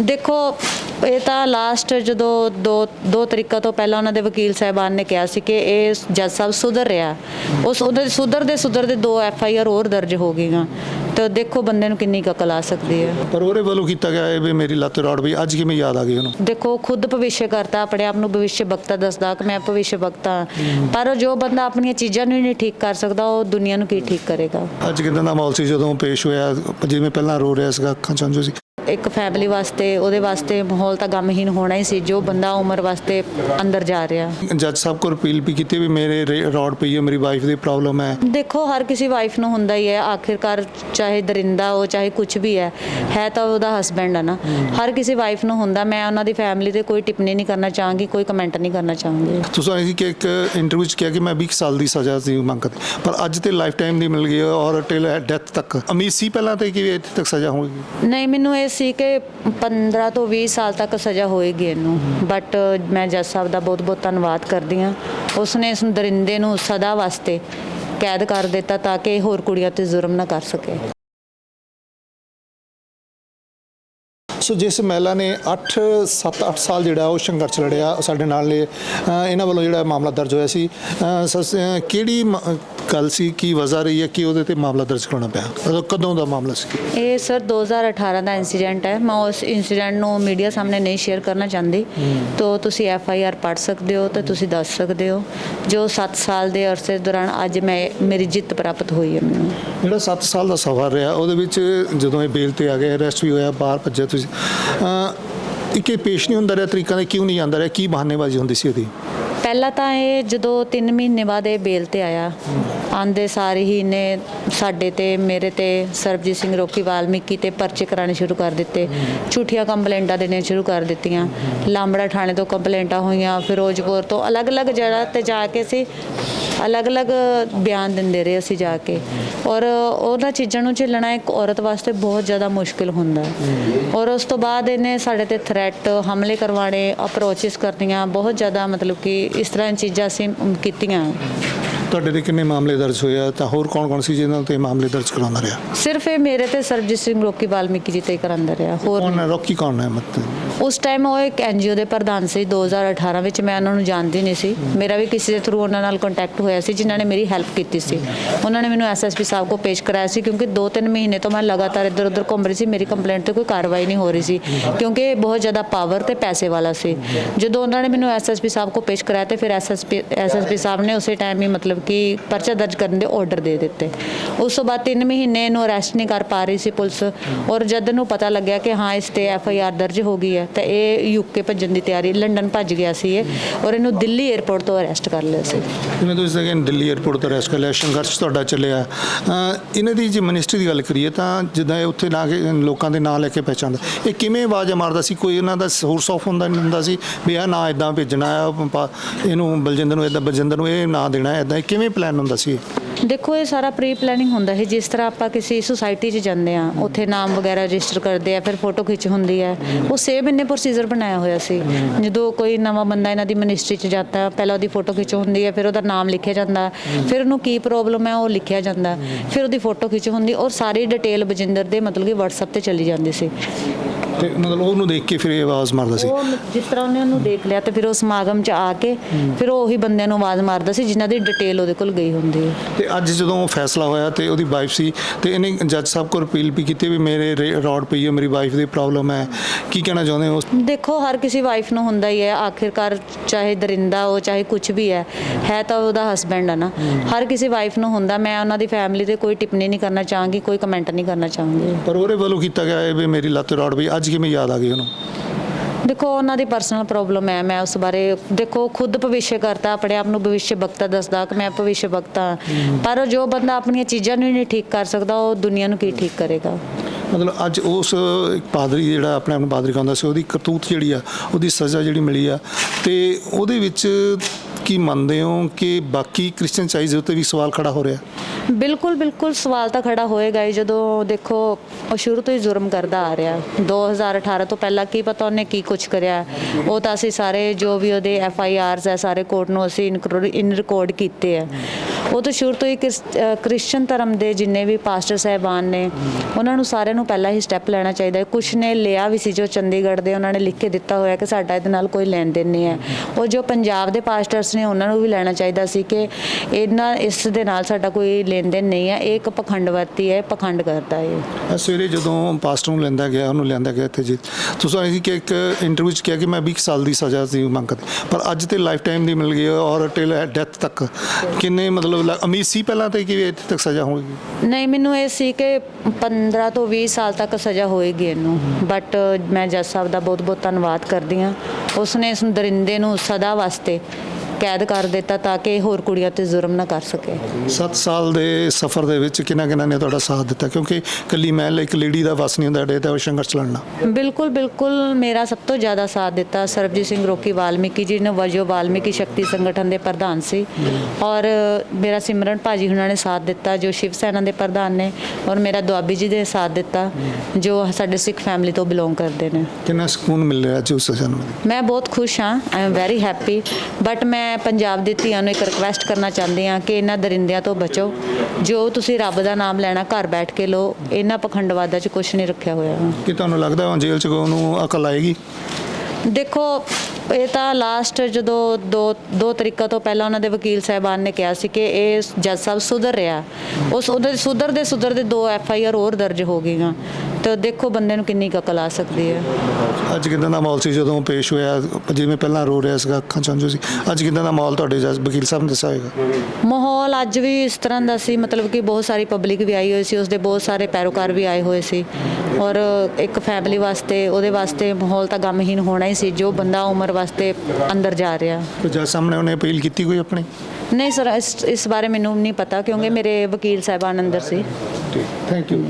ਦੇਖੋ ਇਹ ਤਾਂ ਲਾਸਟ ਜਦੋਂ ਦੋ ਦੋ ਤਰੀਕਾ ਤੋਂ ਪਹਿਲਾਂ ਉਹਨਾਂ ਦੇ ਵਕੀਲ ਸਾਹਿਬਾਨ ਨੇ ਕਿਹਾ ਸੀ ਕਿ ਇਹ ਜੱਜ ਸਾਹਿਬ ਸੁਧਰ ਰਿਹਾ। ਉਸ ਉਹਦੇ ਸੁਧਰਦੇ ਸੁਧਰਦੇ ਦੋ ਐਫ ਆਈ ਆਰ ਹੋਰ ਦਰਜ ਹੋ ਗਈਆਂ। ਤਾਂ ਦੇਖੋ ਬੰਦੇ ਨੂੰ ਕਿੰਨੀ ਕੁ ਅਕਲ ਆ ਸਕਦੀ ਹੈ। ਪਰ ਉਹਦੇ ਵੱਲੋਂ ਕੀਤਾ ਗਿਆ ਹੈ ਵੀ ਮੇਰੀ ਲੱਤ ਰੋੜ ਵੀ ਅੱਜ ਕਿਵੇਂ ਯਾਦ ਆ ਗਈ ਉਹਨੂੰ? ਦੇਖੋ ਖੁਦ ਭਵਿੱਖ ਕਰਤਾ ਆਪਣੇ ਆਪ ਨੂੰ ਭਵਿੱਖ ਵਕਤਾ ਦੱਸਦਾ ਕਿ ਮੈਂ ਭਵਿੱਖ ਵਕਤਾ ਪਰ ਜੋ ਬੰਦਾ ਆਪਣੀਆਂ ਚੀਜ਼ਾਂ ਨੂੰ ਨਹੀਂ ਠੀਕ ਕਰ ਸਕਦਾ ਉਹ ਦੁਨੀਆ ਨੂੰ ਕੀ ਠੀਕ ਕਰੇਗਾ? ਅੱਜ ਕਿਦਾਂ ਦਾ ਮਾਹੌਲ ਸੀ ਜਦੋਂ ਪੇਸ਼ ਹੋਇਆ? ਜਿਵੇਂ ਪਹਿਲਾਂ ਰੋ ਰਿਹਾ ਸੀਗਾ ਅੱਖਾਂ ਚੰਜੋ ਸੀ। ਇੱਕ ਫੈਮਿਲੀ ਵਾਸਤੇ ਉਹਦੇ ਵਾਸਤੇ ਮਾਹੌਲ ਤਾਂ ਗਮਹੀਨ ਹੋਣਾ ਹੀ ਸੀ ਜੋ ਬੰਦਾ ਉਮਰ ਵਾਸਤੇ ਅੰਦਰ ਜਾ ਰਿਹਾ। ਜੱਜ ਸਾਹਿਬ ਕੋਲ ਅਪੀਲ ਵੀ ਕੀਤੀ ਵੀ ਮੇਰੇ ਰੋਡ ਪਈ ਹੈ ਮੇਰੀ ਵਾਈਫ ਦੀ ਪ੍ਰੋਬਲਮ ਹੈ। ਦੇਖੋ ਹਰ ਕਿਸੇ ਵਾਈਫ ਨੂੰ ਹੁੰਦਾ ਹੀ ਹੈ ਆਖਿਰਕਾਰ ਚਾਹੇ ਦਰਿੰਦਾ ਹੋ ਚਾਹੇ ਕੁਝ ਵੀ ਹੈ ਹੈ ਤਾਂ ਉਹਦਾ ਹਸਬੈਂਡ ਹੈ ਨਾ। ਹਰ ਕਿਸੇ ਵਾਈਫ ਨੂੰ ਹੁੰਦਾ ਮੈਂ ਉਹਨਾਂ ਦੀ ਫੈਮਿਲੀ ਤੇ ਕੋਈ ਟਿੱਪਣੀ ਨਹੀਂ ਕਰਨਾ ਚਾਹਾਂਗੀ ਕੋਈ ਕਮੈਂਟ ਨਹੀਂ ਕਰਨਾ ਚਾਹਾਂਗੀ। ਤੁਸੀਂ ਇਹ ਕਿ ਇੱਕ ਇੰਟਰਵਿਊ 'ਚ ਕਿਹਾ ਕਿ ਮੈਂ 20 ਸਾਲ ਦੀ ਸਜ਼ਾ ਸੀ ਮੰਗ ਕਰਦੀ ਪਰ ਅੱਜ ਤੇ ਲਾਈਫ ਟਾਈਮ ਦੀ ਮਿਲ ਗਈ ਔਰ ਟਿਲ ਡੈਥ ਤੱਕ। ਉਮੀਦ ਸੀ ਪਹਿਲਾਂ ਤੇ ਕਿ ਇੱਥੇ ਤੱਕ ਸਜ਼ਾ ਹੋਵੇਗੀ? ਨਹੀਂ ਮੈਨੂੰ ਇਹ ਸੀ ਕਿ 15 ਤੋਂ 20 ਸਾਲ ਤੱਕ ਸਜ਼ਾ ਹੋਏਗੀ ਇਹਨੂੰ। ਬਟ ਮੈਂ ਜੱਜ ਸਾਹਿਬ ਦਾ ਬਹੁਤ ਬਹੁਤ ਧੰਨਵਾਦ ਕਰਦੀ ਹਾਂ। ਉਸਨੇ ਇਸ ਦਰਿੰਦੇ ਨੂੰ ਸਦਾ ਵਾਸਤੇ ਕੈਦ ਕਰ ਦਿੱਤਾ ਤਾਂ ਕਿ ਹੋਰ ਕੁੜੀਆਂ ਤੇ ਜ਼ੁਲਮ ਨਾ ਕਰ ਸਕੇ। ਸੋ ਜਿਸ ਮਹਿਲਾ ਨੇ 8 7 8 ਸਾਲ ਜਿਹੜਾ ਉਹ ਸੰਘਰਸ਼ ਲੜਿਆ ਸਾਡੇ ਨਾਲ ਨੇ ਇਹਨਾਂ ਵੱਲੋਂ ਜਿਹੜਾ ਮਾਮਲਾ ਦਰਜ ਹੋਇਆ ਸੀ। ਕਿਹੜੀ ਗੱਲ ਸੀ ਕੀ ਵਜ੍ਹਾ ਰਹੀ ਹੈ ਕਿ ਉਹਦੇ ਤੇ ਮਾਮਲਾ ਦਰਜ ਕਰਾਉਣਾ ਪਿਆ? ਉਦੋਂ ਕਦੋਂ ਦਾ ਮਾਮਲਾ ਸੀ? ਇਹ ਸਰ 2018 ਦਾ ਇਨਸੀਡੈਂਟ ਹੈ। ਮੈਂ ਉਸ ਇਨਸੀਡੈਂਟ ਨੂੰ ਮੀਡੀਆ ਸਾਹਮਣੇ ਨਹੀਂ ਸ਼ੇਅਰ ਕਰਨਾ ਚਾਹੁੰਦੀ। ਤੋ ਤੁਸੀਂ ਐਫ ਆਈ ਆਰ ਪੜ੍ਹ ਸਕਦੇ ਹੋ ਤੇ ਤੁਸੀਂ ਦੱਸ ਸਕਦੇ ਹੋ। ਜੋ 7 ਸਾਲ ਦੇ ਅਰਸੇ ਦੌਰਾਨ ਅੱਜ ਮੈਂ ਮੇਰੀ ਜਿੱਤ ਪ੍ਰਾਪਤ ਹੋਈ ਹੈ ਮੈਨੂੰ। ਜਿਹੜਾ 7 ਸਾਲ ਦਾ ਸਫ਼ਰ ਰਿਹਾ ਉਹਦੇ ਵਿੱਚ ਜਦੋਂ ਇਹ ਬੇਲ ਤੇ ਆ ਗਏ ਅਰੈਸਟ ਵੀ ਹੋਇਆ ਬਾਹਰ ਭੱਜੇ ਤੁਸੀਂ ਇੱਕ ਇਹ ਪੇਸ਼ ਨਹੀਂ ਹੁੰਦਾ ਰਿਹਾ ਤਰੀਕਾ ਨਾਲ ਕਿਉਂ ਨਹੀਂ ਆਉਂਦਾ ਰਿਹਾ ਕੀ ਬਹਾਨੇਬਾਜ਼ੀ ਹੁੰਦੀ ਸੀ ਉਹਦੀ? ਪਹਿਲਾਂ ਤਾਂ ਇਹ ਜਦੋਂ 3 ਮਹੀਨੇ ਬਾਅਦ ਇਹ ਬੇਲ ਤੇ ਆਇਆ, ਆਂਦੇ ਸਾਰੇ ਹੀ ਨੇ ਸਾਡੇ ਤੇ, ਮੇਰੇ ਤੇ, ਸਰਬਜੀਤ ਸਿੰਘ ਰੋਕੀ, ਵਾਲਮੀਕੀ ਤੇ ਪਰਚੇ ਕਰਾਣੇ ਸ਼ੁਰੂ ਕਰ ਦਿੱਤੇ। ਝੂਠੀਆਂ ਕੰਪਲੇਂਟਾਂ ਦੇਣੀਆਂ ਸ਼ੁਰੂ ਕਰ ਦਿੱਤੀਆਂ। ਲਾਂਬੜਾ ਥਾਣੇ ਤੋਂ ਕੰਪਲੇਂਟਾਂ ਹੋਈਆਂ, ਫਿਰੋਜ਼ਪੁਰ ਤੋਂ ਅਲੱਗ-ਅਲੱਗ ਜਗ੍ਹਾ ਤੇ ਜਾ ਕੇ ਸੀ ਅਲੱਗ-ਅਲੱਗ ਬਿਆਨ ਦਿੰਦੇ ਰਹੇ ਅਸੀਂ ਜਾ ਕੇ। ਔਰ ਉਹਨਾਂ ਚੀਜ਼ਾਂ ਨੂੰ ਝੱਲਣਾ ਇੱਕ ਔਰਤ ਵਾਸਤੇ ਬਹੁਤ ਜ਼ਿਆਦਾ ਮੁਸ਼ਕਿਲ ਹੁੰਦਾ। ਔਰ ਉਸ ਤੋਂ ਬਾਅਦ ਇਹਨੇ ਸਾਡੇ ਤੇ ਥ੍ਰੈਟ ਹਮਲੇ ਕਰਵਾਣੇ ਅਪਰੋਚਸ ਕਰਨੀਆਂ, ਬਹੁਤ ਜ਼ਿਆਦਾ ਮਤਲਬ ਕਿ ਇਸ ਤਰ੍ਹਾਂ ਚੀਜ਼ਾਂ ਅਸੀਂ ਕੀਤੀਆਂ। ਤੁਹਾਡੇ ਤੇ ਕਿੰਨੇ ਮਾਮਲੇ ਦਰਜ ਹੋਏ ਆ? ਤਾਂ ਹੋਰ ਕੌਣ ਕੌਣ ਸੀ ਜਿਹਨਾਂ ਤੇ ਮਾਮਲੇ ਦਰਜ ਕਰਾਉਂਦਾ ਰਿਹਾ? ਸਿਰਫ ਇਹ ਮੇਰੇ ਤੇ ਸਰਬਜੀਤ ਸਿੰਘ ਰੋਕੀ ਵਾਲਮੀਕੀ ਜੀ ਤੇ ਕਰਾਂਦਾ ਰਿਹਾ ਹੋਰ ਕੌਣ ਹੈ? ਰੌਕੀ ਕੌਣ ਹੈ ਮਤਲਬ? ਉਸ ਟਾਈਮ ਉਹ ਇੱਕ ਐਨਜੀਓ ਦੇ ਪ੍ਰਧਾਨ ਸੀ 2018 ਵਿੱਚ ਮੈਂ ਉਹਨਾਂ ਨੂੰ ਜਾਣਦੀ ਨਹੀਂ ਸੀ। ਮੇਰਾ ਵੀ ਕਿਸੇ ਦੇ ਥਰੂ ਉਹਨਾਂ ਨਾਲ ਕੰਟੈਕਟ ਹੋਇਆ ਸੀ, ਜਿਨ੍ਹਾਂ ਨੇ ਮੇਰੀ ਹੈਲਪ ਕੀਤੀ ਸੀ। ਉਹਨਾਂ ਨੇ ਮੈਨੂੰ ਐਸਐਸਪੀ ਸਾਹਿਬ ਕੋ ਪੇਸ਼ ਕਰਾਇਆ ਸੀ, ਕਿਉਂਕਿ 2-3 ਮਹੀਨੇ ਤੋਂ ਮੈਂ ਲਗਾਤਾਰ ਇੱਧਰ ਉੱਧਰ ਘੁੰਮ ਰਹੀ ਸੀ, ਮੇਰੀ ਕੰਪਲੇਂਟ ਤੇ ਕੋਈ ਕਾਰਵਾਈ ਨਹੀਂ ਹੋ ਰਹੀ ਸੀ, ਕਿਉਂਕਿ ਇਹ ਬਹੁਤ ਜ਼ਿਆਦਾ ਪਾਵਰ ਤੇ ਪੈਸੇ ਵਾਲਾ ਸੀ। ਜਦੋਂ ਉਹਨਾਂ ਨੇ ਮੈਨੂੰ ਐਸਐਸਪੀ ਸਾਹਿਬ ਕੋ ਪੇਸ਼ ਕਰਾਇਆ ਤੇ ਫਿਰ ਐਸਐਸਪੀ ਐਸਐਸਪੀ ਸਾਹਿਬ ਨੇ ਉਸੇ ਟਾਈਮ ਹੀ ਮਤਲਬ ਕਿ ਪਰਚਾ ਦਰਜ ਕਰਨ ਦੇ ਆਰਡਰ ਦੇ ਦਿੱਤੇ। ਉਸ ਤੋਂ ਬਾਅਦ 3 ਮਹੀਨੇ ਇਹਨੂੰ ਅਰੈਸਟ ਨਹੀਂ ਕਰ ਪਾ ਰਹੀ ਸੀ ਪੁਲਿਸ, ਔਰ ਜਦ ਨੂੰ ਪਤਾ ਲੱਗਿਆ ਕਿ ਹਾਂ, ਇਸ ਤੇ ਐਫ ਆਈ ਆਰ ਦਰਜ ਹੋ ਗਈ ਹੈ ਤਾਂ ਇਹ ਯੂਕੇ ਭੱਜਣ ਦੀ ਤਿਆਰੀ, ਲੰਡਨ ਭੱਜ ਗਿਆ ਸੀ ਇਹ ਔਰ ਇਹਨੂੰ ਦਿੱਲੀ 에ਅਰਪੋਰਟ ਤੋਂ ਅਰੈਸਟ ਕਰ ਲਿਆ ਸੀ। ਜਿਵੇਂ ਤੁਸੀਂ ਕਹਿੰਦੇ ਦਿੱਲੀ 에ਅਰਪੋਰਟ ਤੋਂ ਅਰੈਸਟ ਕਰ ਲਿਆ, ਸੰਘਰਸ਼ ਤੁਹਾਡਾ ਚੱਲਿਆ। ਇਹਨਾਂ ਦੀ ਜੇ ਮਿਨਿਸਟਰੀ ਦੀ ਗੱਲ ਕਰੀਏ ਤਾਂ ਜਿੱਦਾਂ ਇਹ ਉੱਥੇ ਲਾ ਕੇ ਲੋਕਾਂ ਦੇ ਨਾਂ ਲੈ ਕੇ ਪਹਿਚਾਣਦਾ। ਇਹ ਕਿਵੇਂ ਆਵਾਜ਼ ਮਾਰਦਾ ਸੀ? ਕੋਈ ਇਹਨਾਂ ਦਾ ਸੋਰਸ ਆਫ ਹੁੰਦਾ ਨਹੀਂ ਹੁੰਦਾ ਸੀ ਵੀ ਇਹ ਨਾਂ ਇਦਾਂ ਭੇਜਣਾ ਆ ਪਾ- ਇਹਨੂੰ ਬਲਜਿੰਦਰ ਨੂੰ ਇਦਾਂ ਬਲਜਿੰਦਰ ਨੂੰ ਇਹ ਨਾਂ ਦੇਣਾ ਇਦਾਂ ਕਿਵੇਂ ਪਲਾਨ ਹੁੰਦਾ ਸੀ? ਦੇਖੋ, ਇਹ ਸਾਰਾ ਪ੍ਰੀ ਪਲੈਨਿੰਗ ਹੁੰਦਾ ਹੈ। ਜਿਸ ਤਰ੍ਹਾਂ ਆਪਾਂ ਕਿਸੇ ਸੁਸਾਇਟੀ 'ਚ ਜਾਂਦੇ ਆ ਉੱਥੇ ਨਾਮ ਵਗੈਰਾ ਰਜਿਸਟਰ ਕਰਦੇ ਆ, ਫਿਰ ਫੋਟੋ ਖਿੱਚ ਹੁੰਦੀ ਹੈ। ਉਹ ਸੇਮ ਇਹਨੇ ਪ੍ਰੋਸੀਜਰ ਬਣਾਇਆ ਹੋਇਆ ਸੀ। ਜਦੋਂ ਕੋਈ ਨਵਾਂ ਬੰਦਾ ਇਹਨਾਂ ਦੀ ਮਿਨਿਸਟਰੀ 'ਚ ਜਾਂਦਾ, ਪਹਿਲਾਂ ਉਹਦੀ ਫੋਟੋ ਖਿੱਚ ਹੁੰਦੀ ਹੈ, ਫਿਰ ਉਹਦਾ ਨਾਮ ਲਿਖਿਆ ਜਾਂਦਾ। ਫਿਰ ਉਹਨੂੰ ਕੀ ਪ੍ਰੋਬਲਮ ਹੈ, ਉਹ ਲਿਖਿਆ ਜਾਂਦਾ। ਫਿਰ ਉਹਦੀ ਫੋਟੋ ਖਿੱਚ ਹੁੰਦੀ, ਔਰ ਸਾਰੀ ਡਿਟੇਲ ਬਜਿੰਦਰ ਦੇ ਮਤਲਬ ਕਿ WhatsApp ਤੇ ਚਲੀ ਜਾਂਦੀ ਸੀ। ਤੇ ਮਤਲਬ ਉਹਨੂੰ ਦੇਖ ਕੇ ਫਿਰ ਇਹ ਆਵਾਜ਼ ਮਾਰਦਾ ਸੀ। ਉਹ ਜਿਸ ਤਰ੍ਹਾਂ ਉਹਨੇ ਉਹਨੂੰ ਦੇਖ ਲਿਆ ਤੇ ਫਿਰ ਉਹ ਸਮਾਗਮ 'ਚ ਆ ਕੇ ਫਿਰ ਉਹ ਉਹੀ ਬੰਦਿਆਂ ਨੂੰ ਆਵਾਜ਼ ਮਾਰਦਾ ਸੀ ਜਿਨ੍ਹਾਂ ਦੀ ਡਿਟੇਲ ਉਹਦੇ ਕੋਲ ਗਈ ਹੁੰਦੀ ਹੈ। ਤੇ ਅੱਜ ਜਦੋਂ ਫੈਸਲਾ ਹੋਇਆ ਤੇ ਉਹਦੀ ਵਾਈਫ ਸੀ ਤੇ ਇਹਨੇ ਜੱਜ ਸਾਹਿਬ ਕੋਲ ਅਪੀਲ ਵੀ ਕੀਤੀ ਵੀ ਮੇਰੇ ਰੋਡ ਪਈ ਹੈ ਮੇਰੀ ਵਾਈਫ ਦੀ ਪ੍ਰੋਬਲਮ ਹੈ। ਕੀ ਕਹਿਣਾ ਚਾਹੁੰਦੇ ਹੋ? ਦੇਖੋ ਹਰ ਕਿਸੇ ਵਾਈਫ ਨੂੰ ਹੁੰਦਾ ਹੀ ਹੈ ਆਖਿਰਕਾਰ ਚਾਹੇ ਦਰਿੰਦਾ ਹੋ ਚਾਹੇ ਕੁਝ ਵੀ ਹੈ ਹੈ ਤਾਂ ਉਹਦਾ ਹਸਬੈਂਡ ਹੈ ਨਾ। ਹਰ ਕਿਸੇ ਵਾਈਫ ਨੂੰ ਹੁੰਦਾ ਮੈਂ ਉਹਨਾਂ ਦੀ ਫੈਮਿਲੀ ਤੇ ਕੋਈ ਟਿੱਪਣੀ ਨਹੀਂ ਕਰਨਾ ਚਾਹਾਂਗੀ ਕੋਈ ਕਮੈਂਟ ਨਹੀਂ ਕਰਨਾ ਚਾਹਾਂਗੀ। ਪਰ ਉਹਦੇ ਵੱਲੋਂ ਕੀਤਾ ਗਿਆ ਹੈ ਵੀ ਮੇਰੀ ਲੱਤ ਰੋਡ ਪਈ ਅੱਜ ਕਿਵੇਂ ਯਾਦ ਆ ਗਈ ਉਹਨੂੰ। ਦੇਖੋ ਉਹਨਾਂ ਦੀ ਪਰਸਨਲ ਪ੍ਰੋਬਲਮ ਹੈ ਮੈਂ ਉਸ ਬਾਰੇ ਦੇਖੋ ਖੁਦ ਭਵਿੱਖ ਕਰਤਾ ਆਪਣੇ ਆਪ ਨੂੰ ਭਵਿੱਖ ਵਕਤਾ ਦੱਸਦਾ ਕਿ ਮੈਂ ਭਵਿੱਖ ਵਕਤਾ ਪਰ ਜੋ ਬੰਦਾ ਆਪਣੀਆਂ ਚੀਜ਼ਾਂ ਨੂੰ ਨਹੀਂ ਠੀਕ ਕਰ ਸਕਦਾ ਉਹ ਦੁਨੀਆ ਨੂੰ ਕੀ ਠੀਕ ਕਰੇਗਾ? ਮਤਲਬ ਅੱਜ ਉਸ ਇੱਕ ਪਾਦਰੀ ਜਿਹੜਾ ਆਪਣੇ ਆਪ ਨੂੰ ਪਾਦਰੀ ਕਹਿੰਦਾ ਸੀ ਉਹਦੀ ਕਰਤੂਤ ਜਿਹੜੀ ਆ ਉਹਦੀ ਸਜ਼ਾ ਜਿਹੜੀ ਮਿਲੀ ਆ ਤੇ ਉਹਦੇ ਵਿੱਚ ਕੀ ਮੰਨਦੇ ਹੋ ਕਿ ਬਾਕੀ ਕ੍ਰਿਸਚੀਅਨ ਚਾਈਜ਼ ਉੱਤੇ ਵੀ ਸਵਾਲ ਖੜਾ ਹੋ ਰਿਹਾ? ਬਿਲਕੁਲ ਬਿਲਕੁਲ ਸਵਾਲ ਤਾਂ ਖੜਾ ਹੋਏਗਾ ਜਦੋਂ ਦੇਖੋ ਉਹ ਸ਼ੁਰੂ ਤੋਂ ਹੀ ਜ਼ੁਲਮ ਕਰਦਾ ਆ ਰਿਹਾ। 2018 ਤੋਂ ਪਹਿਲਾਂ ਕੀ ਪਤਾ ਉਹਨੇ ਕੀ ਕੁਝ ਕਰਿਆ। ਉਹ ਤਾਂ ਅਸੀਂ ਸਾਰੇ ਜੋ ਵੀ ਉਹਦੇ ਐਫ ਆਈ ਆਰਸ ਹੈ ਸਾਰੇ ਕੋਰਟ ਨੂੰ ਅਸੀਂ ਇਨ ਰਿਕਾਰਡ ਕੀਤੇ ਆ। ਉਹ ਤਾਂ ਸ਼ੁਰੂ ਤੋਂ ਹੀ ਕ੍ਰਿਸ- ਧਰਮ ਦੇ ਜਿੰਨੇ ਵੀ ਪਾਸਟਰ ਸਾਹਿਬਾਨ ਨੇ, ਉਹਨਾਂ ਨੂੰ ਸਾਰਿਆਂ ਨੂੰ ਪਹਿਲਾਂ ਹੀ ਸਟੈਪ ਲੈਣਾ ਚਾਹੀਦਾ ਹੈ। ਕੁਝ ਨੇ ਲਿਆ ਵੀ ਸੀ ਜੋ ਚੰਡੀਗੜ੍ਹ ਦੇ ਉਹਨਾਂ ਨੇ ਲਿਖ ਕੇ ਦਿੱਤਾ ਹੋਇਆ ਕਿ ਸਾਡਾ ਇਹਦੇ ਨਾਲ ਕੋਈ ਲੈਣ ਦੇਣ ਨਹੀਂ ਹੈ। ਉਹ ਜੋ ਪੰਜਾਬ ਦੇ ਪਾਸਟਰਸ ਨੇ ਉਹਨਾਂ ਨੂੰ ਵੀ ਲੈਣਾ ਚਾਹੀਦਾ ਸੀ ਕਿ ਇਹਨਾਂ, ਇਸ ਦੇ ਨਾਲ ਸਾਡਾ ਕੋਈ ਲੈਣ ਦੇਣ ਨਹੀਂ ਹੈ। ਇਹ ਇੱਕ ਪਖੰਡਵਤੀ ਹੈ ਪਖੰਡ ਕਰਦਾ ਹੈ। ਇਹ। ਅੱਜ ਜਦੋਂ ਪਾਸਟਰ ਨੂੰ ਲੈਂਦਾ ਗਿਆ, ਉਹਨੂੰ ਲੈਂਦਾ ਗਿਆ ਇੱਥੇ ਜੀ। ਤੁਸੀਂ ਆਏ ਕਿ ਇੱਕ ਇੰਟਰਵਿਊ 'ਚ ਕਿਹਾ ਕਿ ਮੈਂ 20 ਸਾਲ ਦੀ ਸਜ਼ਾ ਸੀ ਮੰਗਦਾ ਪਰ ਅੱਜ ਤੇ ਲਾਈਫ ਟਾਈਮ ਦੀ ਮਿਲ ਗਈ ਔਰ ਟਿਲ ਡੈਥ ਤੱਕ। ਕਿੰਨੇ ਮਤਲਬ ਉਮੀਦ ਸੀ ਪਹਿਲਾਂ ਤੇ ਕਿ ਇੱਥੇ ਤੱਕ ਸਜ਼ਾ ਹੋਵੇਗੀ ਨਹੀਂ, ਮੈਨੂੰ ਇਹ ਸੀ ਕਿ 15 ਤੋਂ 20 ਸਾਲ ਤੱਕ ਸਜ਼ਾ ਹੋਏਗੀ ਇਹਨੂੰ। ਬਟ ਮੈਂ ਜੱਜ ਸਾਹਿਬ ਦਾ ਬਹੁਤ ਬਹੁਤ ਧੰਨਵਾਦ ਕਰਦੀ ਹਾਂ। ਉਸਨੇ ਇਸ ਦਰਿੰਦੇ ਨੂੰ ਸਦਾ ਵਾਸਤੇ ਕੈਦ ਕਰ ਦਿੱਤਾ ਤਾਂ ਕਿ ਹੋਰ ਕੁੜੀਆਂ ਤੇ ਜ਼ੁਲਮ ਨਾ ਕਰ ਸਕੇ। 7 ਸਾਲ ਦੇ ਸਫ਼ਰ ਦੇ ਵਿੱਚ ਕਿੰਨਾ ਕਿੰਨਾ ਨੇ ਤੁਹਾਡਾ ਸਾਥ ਦਿੱਤਾ? ਕਿਉਂਕਿ ਕੱਲੀ ਮੈਂ ਇੱਕ ਲੇਡੀ ਦਾ ਵਸ ਨਹੀਂ ਹੁੰਦਾ ਡੇ ਤਾਂ ਸੰਘਰਸ਼ ਲੜਨਾ। ਬਿਲਕੁਲ ਬਿਲਕੁਲ ਮੇਰਾ ਸਭ ਤੋਂ ਜ਼ਿਆਦਾ ਸਾਥ ਦਿੱਤਾ ਸਰਬਜੀਤ ਸਿੰਘ ਰੋਕੀ ਵਾਲਮੀਕੀ ਜੀ ਨੇ ਵਜੋ ਵਾਲਮੀਕੀ ਸ਼ਕਤੀ ਸੰਗਠਨ ਦੇ ਪ੍ਰਧਾਨ ਸੀ। ਔਰ ਮੇਰਾ ਸਿਮਰਨ ਭਾਜੀ ਹੁਣਾਂ ਨੇ ਸਾਥ ਦਿੱਤਾ ਜੋ ਸ਼ਿਵ ਸੈਨਾ ਦੇ ਪ੍ਰਧਾਨ ਨੇ ਔਰ ਮੇਰਾ ਦੁਆਬੀ ਜੀ ਨੇ ਸਾਥ ਦਿੱਤਾ ਜੋ ਸਾਡੇ ਸਿੱਖ ਫੈਮਿਲੀ ਤੋਂ ਬਿਲੋਂਗ ਕਰਦੇ ਨੇ। ਕਿੰਨਾ ਸਕੂਨ ਮਿਲ ਰਿਹਾ ਜੀ ਉਸ ਸਜ਼ਾ ਨੂੰ ਮੈਂ ਬਹੁਤ ਖੁਸ਼ ਹਾਂ I am very happy but ਮੈਂ ਪੰਜਾਬ ਦੀ ਧੀਆਂ ਨੂੰ ਇੱਕ ਰਿਕਵੈਸਟ ਕਰਨਾ ਚਾਹੁੰਦੀ ਹਾਂ ਕਿ ਇਹਨਾਂ ਦਰਿੰਦਿਆਂ ਤੋਂ ਬਚੋ। ਜੋ ਤੁਸੀਂ ਰੱਬ ਦਾ ਨਾਮ ਲੈਣਾ ਘਰ ਬੈਠ ਕੇ ਲਓ ਇਹਨਾਂ ਪਖੰਡਵਾਦਾਂ 'ਚ ਕੁਝ ਨਹੀਂ ਰੱਖਿਆ ਹੋਇਆ। ਕਿ ਤੁਹਾਨੂੰ ਲੱਗਦਾ ਉਹ ਜੇਲ੍ਹ 'ਚ ਉਹਨੂੰ ਅਕਲ ਆਏਗੀ? ਦੇਖੋ ਇਹ ਤਾਂ ਲਾਸਟ ਜਦੋਂ ਦੋ ਦੋ ਤਰੀਕਾ ਤੋਂ ਪਹਿਲਾਂ ਉਹਨਾਂ ਦੇ ਵਕੀਲ ਸਾਹਿਬਾਨ ਨੇ ਕਿਹਾ ਸੀ ਕਿ ਇਹ ਜੱਜ ਸਾਹਿਬ ਸੁਧਰ ਰਿਹਾ। ਉਸ ਉਹਦੇ ਸੁਧਰਦੇ ਸੁਧਰਦੇ ਦੋ ਐਫ ਆਈ ਆਰ ਹੋਰ ਦਰਜ ਹੋ ਗਈਆਂ। ਤੇ ਦੇਖੋ ਬੰਦੇ ਨੂੰ ਕਿੰਨੀ ਅਕਲ ਆ ਸਕਦੀ ਹੈ। ਅੱਜ ਕਿਦਾਂ ਦਾ ਮਾਹੌਲ ਸੀ ਜਦੋਂ ਪੇਸ਼ ਹੋਇਆ? ਜਿਵੇਂ ਪਹਿਲਾਂ ਰੋ ਰਿਹਾ ਸੀਗਾ ਅੱਖਾਂ ਚੰਝੂ ਸੀ। ਅੱਜ ਕਿਦਾਂ ਦਾ ਮਾਹੌਲ ਤੁਹਾਡੇ ਜੱਜ ਵਕੀਲ ਸਾਹਿਬ ਨੇ ਦੱਸਿਆ ਹੋਏਗਾ? ਮਾਹੌਲ ਅੱਜ ਵੀ ਇਸ ਤਰ੍ਹਾਂ ਦਾ ਸੀ ਮਤਲਬ ਕਿ ਬਹੁਤ ਸਾਰੀ ਪਬਲਿਕ ਵੀ ਆਈ ਹੋਈ ਸੀ ਉਸਦੇ ਬਹੁਤ ਸਾਰੇ ਪੈਰੋਕਾਰ ਵੀ ਆਏ ਹੋਏ ਸੀ। ਔਰ ਇੱਕ ਫੈਮਿਲੀ ਵਾਸਤੇ ਉਹਦੇ ਵਾਸਤੇ ਮਾਹੌਲ ਤਾਂ ਗਮਹੀਨ ਹੋਣਾ ਹੀ ਸੀ ਜੋ ਬੰਦਾ ਉਮਰ ਵਾਸਤੇ ਅੰਦਰ ਜਾ ਰਿਹਾ। ਜੱਜ ਸਾਹਮਣੇ ਉਹਨੇ ਅਪੀਲ ਕੀਤੀ ਕੋਈ ਆਪਣੀ? ਨਹੀਂ ਸਰ ਇਸ ਬਾਰੇ ਮੈਨੂੰ ਨਹੀਂ ਪਤਾ ਕਿਉਂਕਿ ਮੇਰੇ ਵਕੀਲ ਸਾਹਿਬਾਨ ਅੰਦਰ ਸੀ। Thank you